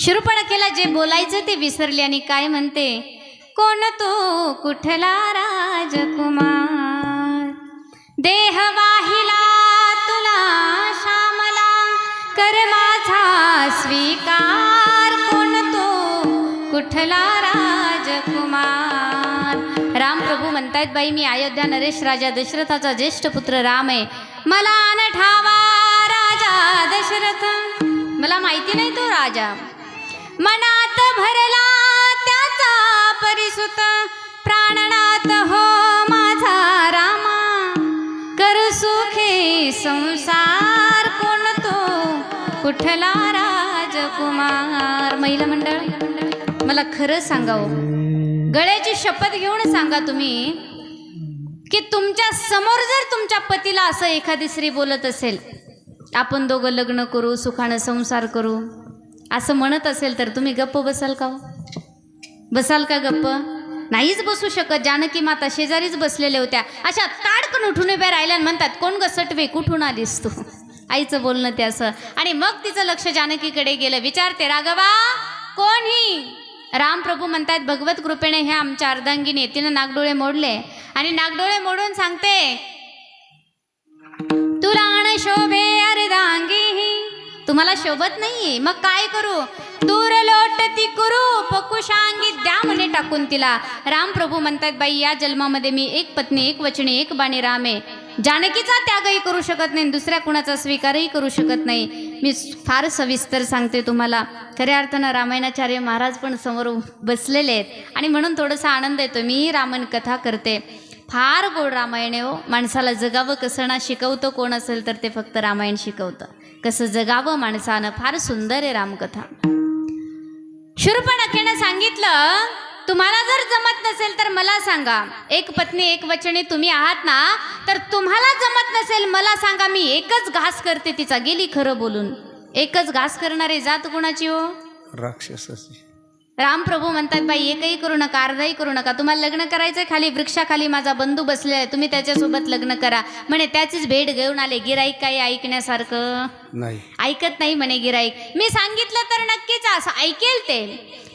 शूर्पणखेला जे बोलायचं ते विसरले आणि काय म्हणते? कोण तो? कुठला राजकुमार? देह वाहिला तुला श्यामला कर माझा स्वीकार. कोण तो? कुठला राजकुमार? राम प्रभू म्हणतायत बाई मी अयोध्या नरेश राजा दशरथाचा ज्येष्ठ पुत्र राम आहे. मला न ठावा राजा दशरथ. मला माहिती नाही तो राजा. मनात भरला त्याचा परिसुत प्राणनाथ हो माझा रामा. कर सुखे संसार कोण तो कुठला राजकुमार? महिला मंडळ मला खरं सांगावं. गळ्याची शपथ घेऊन सांगा तुम्ही की तुमच्यासमोर जर तुमच्या पतीला असं एखादी स्त्री बोलत असेल आपण दोघं लग्न करू सुखानं संसार करू. असं म्हणत असेल तर तुम्ही गप्प बसाल का हो? बसाल का गप्प? नाहीच बसू शकत. जानकी माता शेजारीच बसलेल्या होत्या. अशा ताडकन उठून उभ्या राहिल्या म्हणतात कोण ग सटवे? कुठून आलीस तू? आईचं बोलणं ते असं. आणि मग तिचं लक्ष जानकीकडे गेलं. विचारते राघवा कोण ही? रामप्रभू म्हणतात भगवत कृपेने हे आमच्या अर्धांगिनी तिनं नागडोळे मोडले. आणि नागडोळे मोडून सांगते मला शोभत नाहीये. मग काय करू? दूर लोट ती करू पकुशांगी द्या म्हणे टाकून तिला. राम प्रभू म्हणतात बाई या जन्मामध्ये मी एक पत्नी एक वचने एक बाणी राम आहे. जानकीचा त्यागही करू शकत नाही दुसऱ्या कुणाचा स्वीकारही करू शकत नाही. मी फार सविस्तर सांगते तुम्हाला. खऱ्या अर्थानं रामायणाचार्य महाराज पण समोर बसलेले आहेत. आणि म्हणून थोडासा आनंद येतो मी रामन कथा करते. फार गोड रामायण आहे हो. माणसाला जगावं कसं ना शिकवतं कोण असेल तर ते फक्त रामायण शिकवतं. कसं जगावं माणसानं? फार सुंदर आहे रामकथा. शूर्पणखेनं सांगितलं तुम्हाला जर जमत नसेल तर मला सांगा. एक पत्नी एक वचने तुम्ही आहात ना तर तुम्हाला जमत नसेल मला सांगा. मी एकच घास करते तिचा. गेली खरं बोलून. एकच घास करणारे जात कुणाची हो? राक्षसाची रामप्रभू म्हणतात बाई एकही करू नका अर्धाही करू नका. तुम्हाला लग्न करायचंय खाली वृक्षाखाली माझा बंधू बसलेला आहे. तुम्ही त्याच्यासोबत लग्न करा. म्हणे त्याचीच भेट घेऊन आले गिराईक काही ऐकण्यासारखं. नाही. ऐकत नाही म्हणे गिराईक. मी सांगितलं तर नक्कीच असं ऐकेल ते.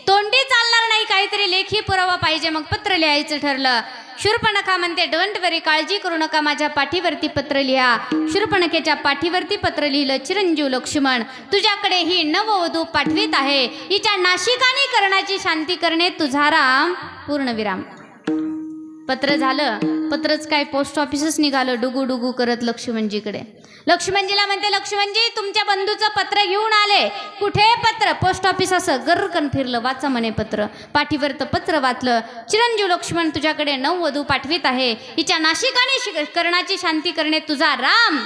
तोंडी चालणार नाही काहीतरी लेखी पुरावा पाहिजे. मग पत्र लिहायचं ठरलं. शूर्पणखा म्हणते डोंट वरी काळजी करू नका माझ्या पाठीवरती पत्र लिहा. शूर्पणखेच्या पाठीवरती पत्र लिहिलं चिरंजीव लक्ष्मण. तुझ्याकडे ही नववधू पाठवित आहे. हिच्या नाशिकाने करण्याची शांती करणे तुझा राम पूर्णविराम. पत्र झालं पत्रच काय पोस्ट ऑफिसच निघालं डुगू डुगू करत लक्ष्मणजीकडे. लक्ष्मणजीला म्हणते लक्ष्मणजी तुमच्या बंधूचं पत्र घेऊन आले. कुठे पत्र? पोस्ट ऑफिस असं गर्रकन फिरलं वाचा म्हणे पत्र. पाठीवर तर पत्र वाचलं चिरंजीव लक्ष्मण तुझ्याकडे नववधू पाठवीत आहे. हिच्या नाशिकाने कर्णाची शांती करणे तुझा राम.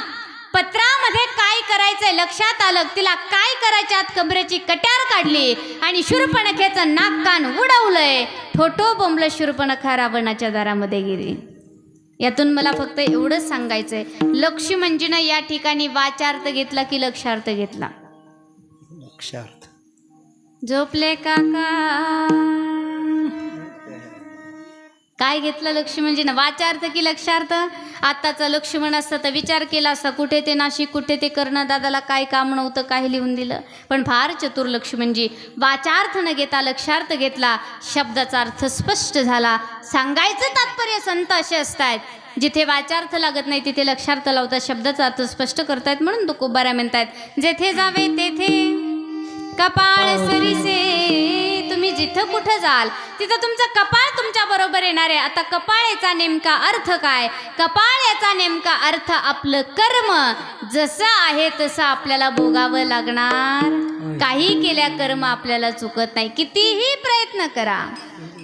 पत्रा करायचंय लक्षात आलं तिला काय करायच्यात कमरेची कट्यार काढली आणि शूर्पणखेचं नाक कान उडवलंय. ठोटो बोंबलं शूर्पणखा रावणाच्या दारामध्ये गेली. यातून मला फक्त एवढंच सांगायचंय लक्ष्मणजीनं या ठिकाणी वाचार्थ घेतला की लक्षार्थ घेतला? लक्षार्थ. झोपले काका? काय घेतलं लक्ष्मणजीनं वाचार्थ की लक्षार्थ? आत्ताचा लक्ष्मण असतं तर विचार केला असता कुठे ते नाशिक कुठे ते कर्ण दादाला काय काम नव्हतं काय लिहून दिलं. पण फार चतुर लक्ष्मणजी. वाचार्थ न घेता लक्षार्थ घेतला. शब्दाचा अर्थ स्पष्ट झाला. सांगायचं तात्पर्य संत असे असतात जिथे वाचार्थ लागत नाही तिथे लक्षार्थ लावतात शब्दाचा अर्थ स्पष्ट करतायत म्हणून तो कोबाऱ्या म्हणतायत. जेथे जावे तेथे कपाळ सरीसे. तुम्ही जिथं कुठं जाल तिथं तुमचं कपाळ तुमच्या बरोबर येणार आहे. आता कपाळेचा नेमका अर्थ काय? कपाळ याचा नेमका अर्थ आपलं कर्म. जसं आहे तसं आपल्याला भोगावं लागणार. काही केल्या कर्म आपल्याला चुकत नाही. कितीही प्रयत्न करा.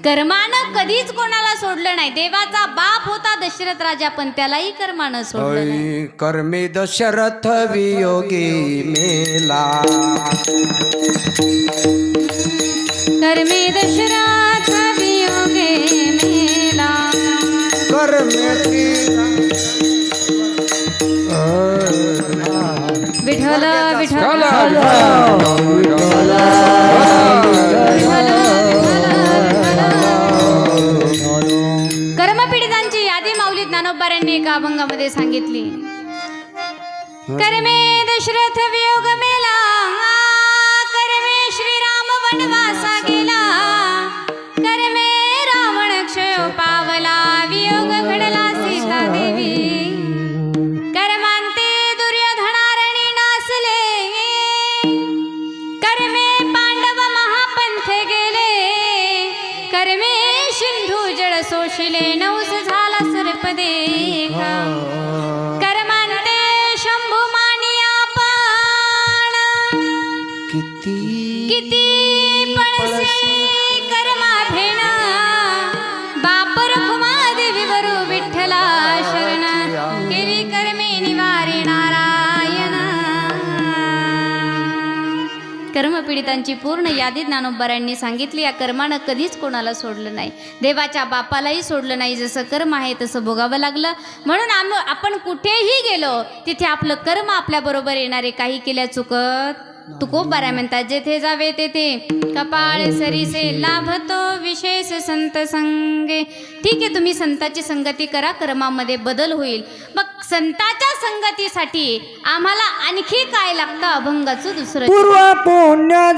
कर्मानं कधीच कोणाला सोडलं नाही. देवाचा बाप होता दशरथ राजा पण त्यालाही कर्मानं सोडलं कर्मे दशरथ वियोगी मेला. कर्मे दशरथ वियोगे मेला। कर्मपीडितांची यादी माऊली ज्ञानोबाऱ्यांनी एका अभंगामध्ये सांगितली. कर्मे दशरथ किती पळसे कर्मा बाप रखुमा देवी बरू विठ्ठला केली कर्मे कर्मपीडितांची पूर्ण यादी ज्ञानोबरांनी सांगितली. या कर्मानं कधीच कोणाला सोडलं नाही. देवाच्या बापालाही सोडलं नाही. जसं कर्म आहे तसं भोगावं लागलं. म्हणून आम आपण कुठेही गेलो तिथे आपलं कर्म आपल्याबरोबर येणारे. काही केल्या चुकत तुकोब बऱ्या म्हणतात जेथे जावे तेथे कपाळ सरीसे लाभतो विशेष संत संगे। ठीक आहे तुम्ही संताची संगती करा कर्मामध्ये बदल होईल. मग संताच्या संगतीसाठी आम्हाला आणखी काय लागतं? अभंगाचं दुसरं पूर्व पुण्य